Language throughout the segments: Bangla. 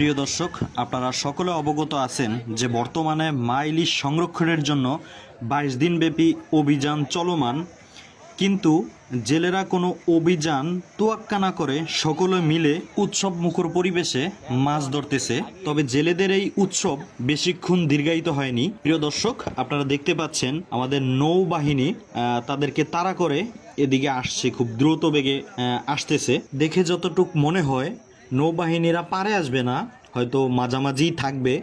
প্রিয় দর্শক, আপনারা সকলে অবগত আছেন যে বর্তমানে মা ইলিশ সংরক্ষণের জন্য বাইশ দিনব্যাপী অভিযান চলমান। কিন্তু জেলেরা কোনো অভিযান তোয়াক্কা না করে সকলে মিলে উৎসব মুখর পরিবেশে মাছ ধরতেছে। তবে জেলেদের এই উৎসব বেশিক্ষণ দীর্ঘায়িত হয়নি। প্রিয় দর্শক, আপনারা দেখতে পাচ্ছেন আমাদের নৌবাহিনী তাদেরকে তাড়া করে এদিকে আসছে, খুব দ্রুত বেগে আসতেছে। দেখে যতটুক মনে হয় নৌবাহিনীরা পারে আসবে না, হয়তো মাঝামাঝিই থাকবে।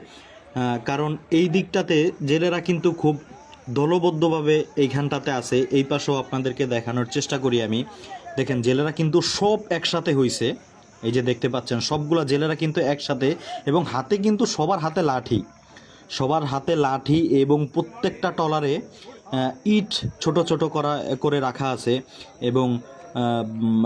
কারণ এই দিকটাতে জেলেরা কিন্তু খুব দলবদ্ধভাবে এইখানটাতে আছে। এই পাশেও আপনাদেরকে দেখানোর চেষ্টা করি আমি। দেখেন, জেলেরা কিন্তু সব একসাথে হইছে। এই যে দেখতে পাচ্ছেন, সবগুলা জেলেরা কিন্তু একসাথে এবং হাতে কিন্তু সবার হাতে লাঠি। সবার হাতে লাঠি এবং প্রত্যেকটা টলারে ইট ছোট ছোট করা, করে রাখা আছে এবং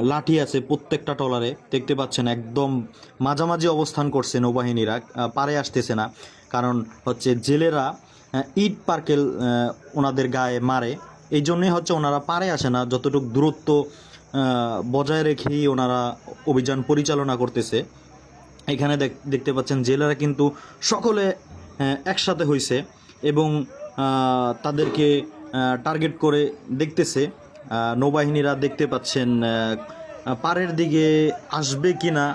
লাঠি আছে প্রত্যেকটা টলারে দেখতে পাচ্ছেন একদম মাঝামাঝি অবস্থান করছে নৌবাহিনীরা পারে আসতেছে না। কারণ হচ্ছে জেলেরা ইট পার্কেল ওনাদের গায়ে মারে। এই জন্যই হচ্ছে ওনারা পারে আসে না, যতটুকু দূরত্ব বজায় রেখেই ওনারা অভিযান পরিচালনা করতেছে। এখানে দেখ- দেখতে পাচ্ছেন জেলেরা কিন্তু সকলে একসাথে হয়েছে এবং তাদেরকে টার্গেট করে দেখতেছে। নৌবাহিনীরা দেখতে পাচ্ছেন পাড়ের দিকে আসবে কিনা।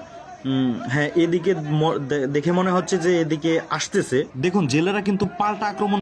উম, হ্যাঁ এদিকে দেখে মনে হচ্ছে যে এদিকে আসতেছে। দেখুন জেলেরা কিন্তু পাল্টা আক্রমণ